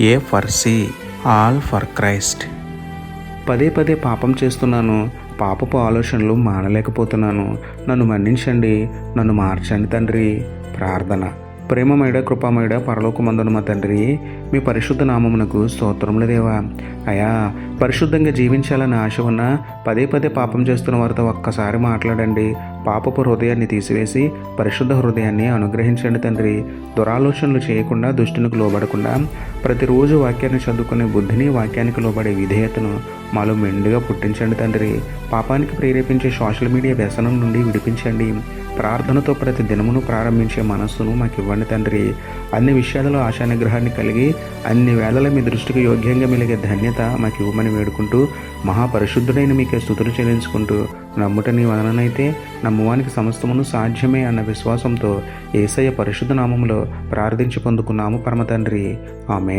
A for C all for Christ. పదే పదే పాపం చేస్తున్నాను పాపపు ఆలోచనలు మానలేకపోతున్నాను. నన్ను మన్నించండి నన్ను మార్చండి తండ్రి. ప్రార్థన. ప్రేమమైడ కృపామైడ పరలోకమందున మా తండ్రి మీ పరిశుద్ధ నామమునకు స్తోత్రములు దేవా. అయా పరిశుద్ధంగా జీవించాలని ఆశ ఉన్న పదే పదే పాపం చేస్తున్న వారితో ఒక్కసారి మాట్లాడండి. పాపపు హృదయాన్ని తీసివేసి పరిశుద్ధ హృదయాన్ని అనుగ్రహించండి తండ్రి. దురాలోచనలు చేయకుండా దుష్టునికి లోబడకుండా ప్రతిరోజు వాక్యాన్ని చదువుకునే బుద్ధిని వాక్యానికి లోబడే విధేయతను మాలో మెండుగా పుట్టించండి తండ్రి. పాపానికి ప్రేరేపించే సోషల్ మీడియా వ్యసనం నుండి విడిపించండి. ప్రార్థనతో ప్రతి దినమును ప్రారంభించే మనస్సును మాకు ఇవ్వండి తండ్రి. అన్ని విషయాలలో ఆశా నిగ్రహాన్ని కలిగి అన్ని వేళల మీ దృష్టికి యోగ్యంగా మెలిగే ధన్యత మాకు ఇవ్వమని వేడుకుంటూ మహాపరిశుద్ధుడైన మీకే స్థుతులు చెల్లించుకుంటూ నమ్ముట నీ నమ్మువానికి సమస్తమును సాధ్యమే అన్న విశ్వాసంతో ఏసయ్య పరిశుద్ధ నామములో ప్రార్థించి పొందుకున్నాము పరమ తండ్రి. ఆమె